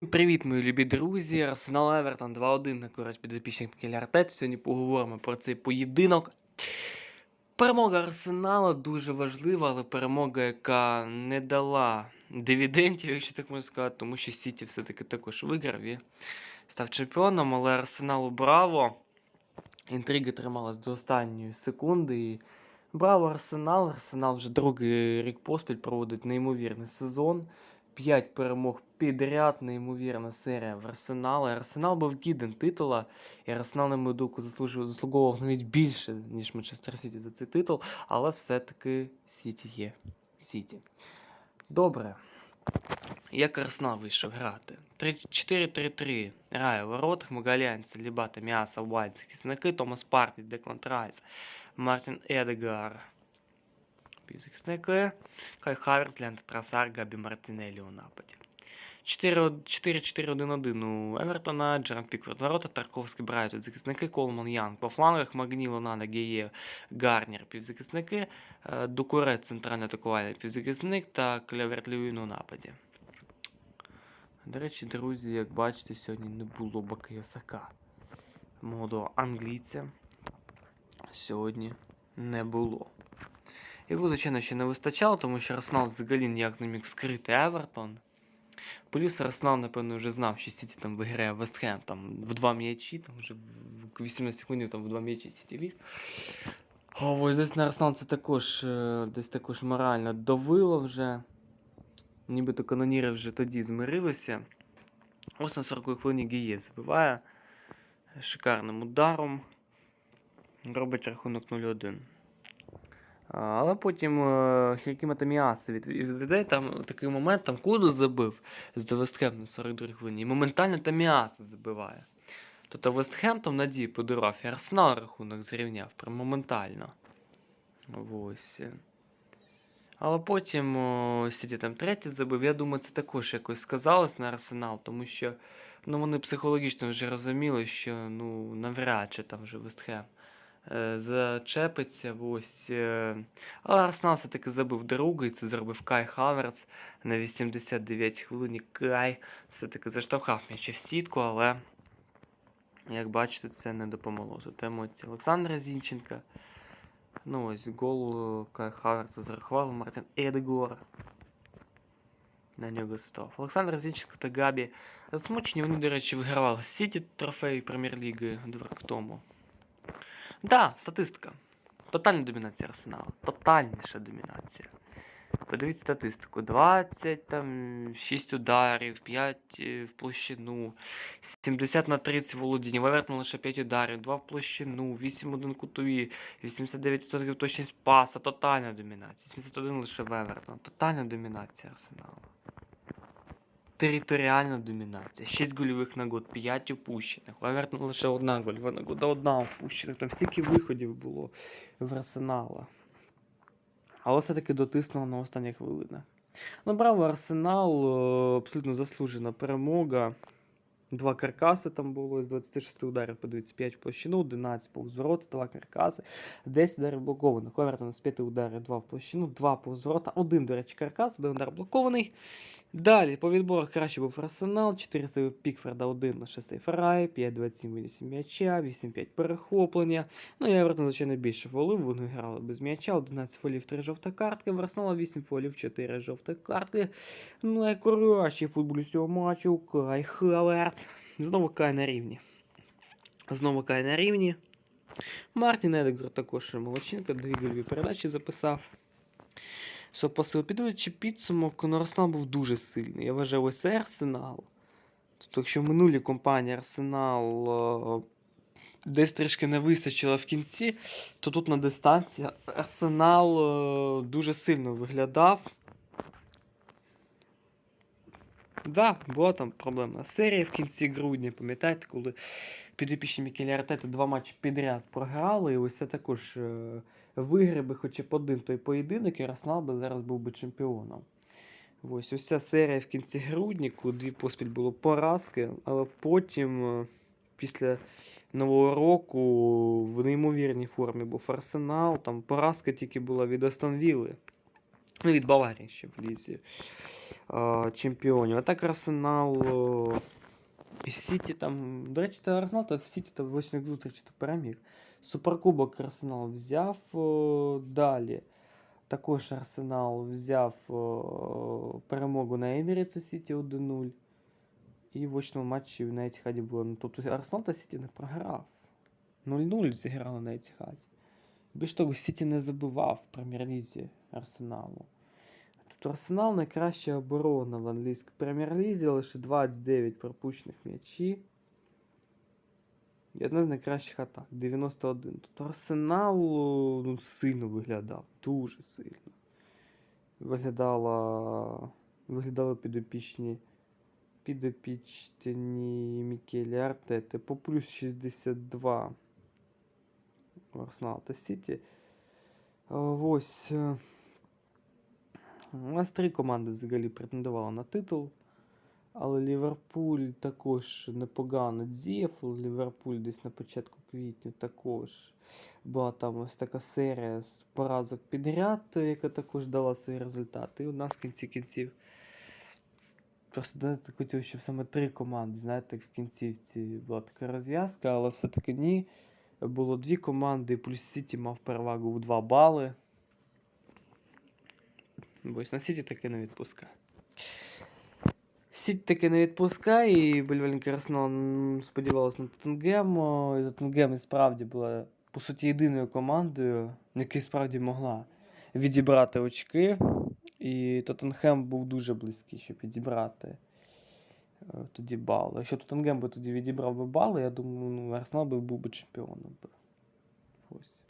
Привіт, мої любі друзі! Арсенал Евертон 2-1 на користь підопічних Мікеля Артети. Сьогодні поговоримо про цей поєдинок. Перемога Арсенала дуже важлива, але перемога, яка не дала дивідендів, якщо так можна сказати, тому що Сіті все-таки також виграв і став чемпіоном, але Арсеналу браво. Інтрига трималась до останньої секунди. І браво Арсенал. Арсенал вже другий рік поспіль проводить неймовірний сезон. 5 перемог підряд, неймовірна серія в Арсенала. Арсенал був гіден титула, і Арсенал, на мою думку, заслуговував навіть більше, ніж Манчестер Сіті за цей титул, але все-таки Сіті є Сіті. Добре. Як Арсенал вийшов грати? 4-3-3. Грає в воротах, Магалянці, Лібата, Міаса, Уайт, захисники, Томас Парті, Деклан Райс, Мартін Едегар. Кай Хаверс, Лента Трасар, Габі Мартінелі у нападі. 4-4-1-1 у Евертона, Джеран Пікфорд ворота, Тарковський Брайтон, захисники, Колман Янг. По флангах Магніло, Нана, Геє, Гарнір, півзахисники, е, Дукуре, центральний атакувальний півзахисник та Клеверт Льюін у нападі. До речі, друзі, як бачите, сьогодні не було Бакия Сака. Молодого англійця сьогодні не було. Його, звичайно, ще не вистачало, тому що Арсенал взагалі ніяк не міг скрити Евертон. Плюс Арсенал, напевно, вже знав, що Сіті там виграє Вестхем там в два м'ячі, там вже в 18 секунд там в два м'ячі Сіті вів. Ось десь на Арсенал це також е, десь також морально давило вже. Нібито каноніри вже тоді змирилися. Ось на 40 хвилині Гіє забиває шикарним ударом. Робить рахунок 0-1. Але потім е, Хіркіма Таміаси від- там такий момент, там Куду забив з Вестхем на 42 хвилині. І моментально Таміаси забиває. Тобто Вестхем там надії подарував, і Арсенал рахунок зрівняв прям моментально. Ось. Але потім о, Сіті там третій забив. Я думаю, це також якось сказалось на Арсенал, тому що ну, вони психологічно вже розуміли, що ну, навряд чи там вже Вестхем зачепиться. Ось. е. Але Арсенал все-таки забив другий, це зробив Кай Хаверц на 89 хвилині. Кай все-таки заштовхав м'яч в сітку, але, як бачите, це не допомогло. Тут емоції Олександра Зінченка. Ну ось гол е, Кай Хаверца зарахували Мартин Едегор. На нього став. Олександр Зінченко та Габі засмучені. Вони, до речі, вигравали Сіті трофей Прем'єр-ліги два тому. Да, статистика. Тотальна домінація Арсенала. Тотальніша домінація. Подивіться статистику. 20, там, 6 ударів, 5 е, в площину, 70 на 30 володіння, Вивертно лише 5 ударів, 2 в площину, 8 один кутові, 89% точність паса, тотальна домінація. 71 лише Вевертон. Тотальна домінація Арсеналу. Територіальна домінація. 6 гольових нагод, 5 упущених. У Евертон лише одна гольова нагода, одна упущених. Там стільки виходів було в Арсенала. Але все-таки дотиснуло на останніх хвилинах. Ну, браво, Арсенал, е, абсолютно заслужена перемога. Два каркаси там було з 26 ударів, подивіться, 5 в площину, 11 повз ворота, 2 каркаси, 10 ударів блокованих. Овертон з 5 ударів, 2 в площину, 2 повз ворота, 1, до речі, каркас, 1 удар блокований. Далі по відборах краще був Арсенал, 4 сейви Пікфорда, 1 лише сейф Рай, 5-27 винесів м'яча, 8-5 перехоплення. Ну і Евертон, звичайно, більше фолів, вони грали без м'яча, 11 фолів, 3 жовта картки, в Арсенала 8 фолів, 4 жовті картки. Найкращий футболіст цього матчу Кай Хаверт. Знову Кай на рівні. Знову Кай на рівні. Мартін Едегор також молодчинка, дві гольові передачі записав. Що посил підводячи підсумок, ну, Арсенал був дуже сильний. Я вважаю, ось Арсенал. Тобто, якщо в минулій компанії Арсенал е, десь трішки не вистачило в кінці, то тут на дистанції Арсенал е, дуже сильно виглядав. Да, була там проблемна серія в кінці грудня, пам'ятаєте, коли підопічні Мікелі Артети два матчі підряд програли, і ось це також е, виграв би хоча б один той поєдинок, і Арсенал би зараз був би чемпіоном. Ось ось ця серія в кінці грудня, коли дві поспіль було поразки, але потім, е, після Нового року, в неймовірній формі був Арсенал, там поразка тільки була від Астон Вілли. Ну, від Баварії ще в лізі. е, чемпіонів. А так Арсенал е, Сіті там. До речі, та Арсенал та Сіті та в зустрічі та переміг. Суперкубок Арсенал взяв е, далі. Також Арсенал взяв е, перемогу на Емірець у Сіті 1-0. І в очному матчі на Етіхаді було. Ну, тобто Арсенал та Сіті не програв. 0-0 зіграли на Етіхаді. Більш того, Сіті не забивав в прем'єр-лізі Арсеналу. Арсенал найкраща оборона в англійській прем'єр-лізі, лише 29 пропущених м'ячі. І одна з найкращих атак 91. Тобто Арсенал ну, сильно виглядав, дуже сильно. Виглядала, виглядали підопічні підопічні Мікелі Артети по плюс 62 у Арсенал та Сіті. Ось. У нас три команди взагалі претендували на титул. Але Ліверпуль також непогано діяв. Ліверпуль десь на початку квітня також була там ось така серія з поразок підряд, яка також дала свої результати. І у нас в кінці кінців. Просто хотів, щоб саме три команди, знаєте, в кінцівці була така розв'язка, але все-таки ні. Було дві команди, плюс Сіті мав перевагу в 2 бали. Ось на Сіті таки не відпускає. Сіті таки не відпускає, і болівальники Арсенал сподівалися на Тоттенгем. І Тоттенгем і справді була, по суті, єдиною командою, яка справді могла відібрати очки. І Тоттенхем був дуже близький, щоб відібрати е, тоді бали. Якщо Тоттенгем би тоді відібрав би бали, я думаю, ну, Арсенал би був би чемпіоном. би. Ось.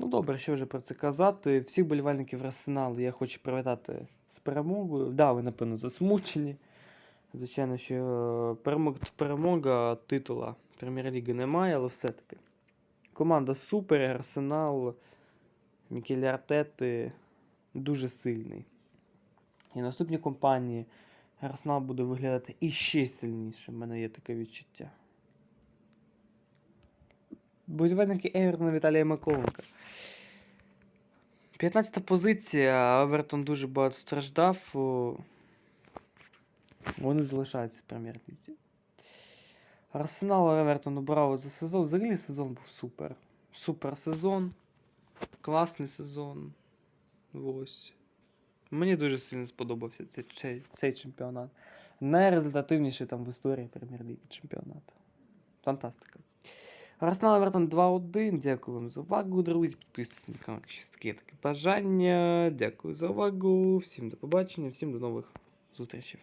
Ну, добре, що вже про це казати. Всіх болівальників Арсеналу я хочу привітати з перемогою. Да, ви, напевно, засмучені. Звичайно, що перемога, перемога титула Прем'єр-ліги немає, але все-таки. Команда супер, Арсенал, Мікелі Артети дуже сильний. І наступні компанії Арсенал буде виглядати іще сильніше. У мене є таке відчуття. Будівельники Евертона Віталія Маколенка. 15 позиція. Евертон дуже багато страждав. Вони залишаються в прем'єр-лізі. Арсенал Евертон обрав за сезон. Взагалі сезон був супер. Супер сезон. Класний сезон. Ось. Мені дуже сильно сподобався цей, цей, чемпіонат. Найрезультативніший там в історії прем'єр-ліги чемпіонату. Фантастика. Арсенал Евертон 2-1. Дякую вам за увагу, друзі. Підписуйтесь на канал, якщо таке таке бажання. Дякую за увагу. Всім до побачення, всім до нових зустрічей.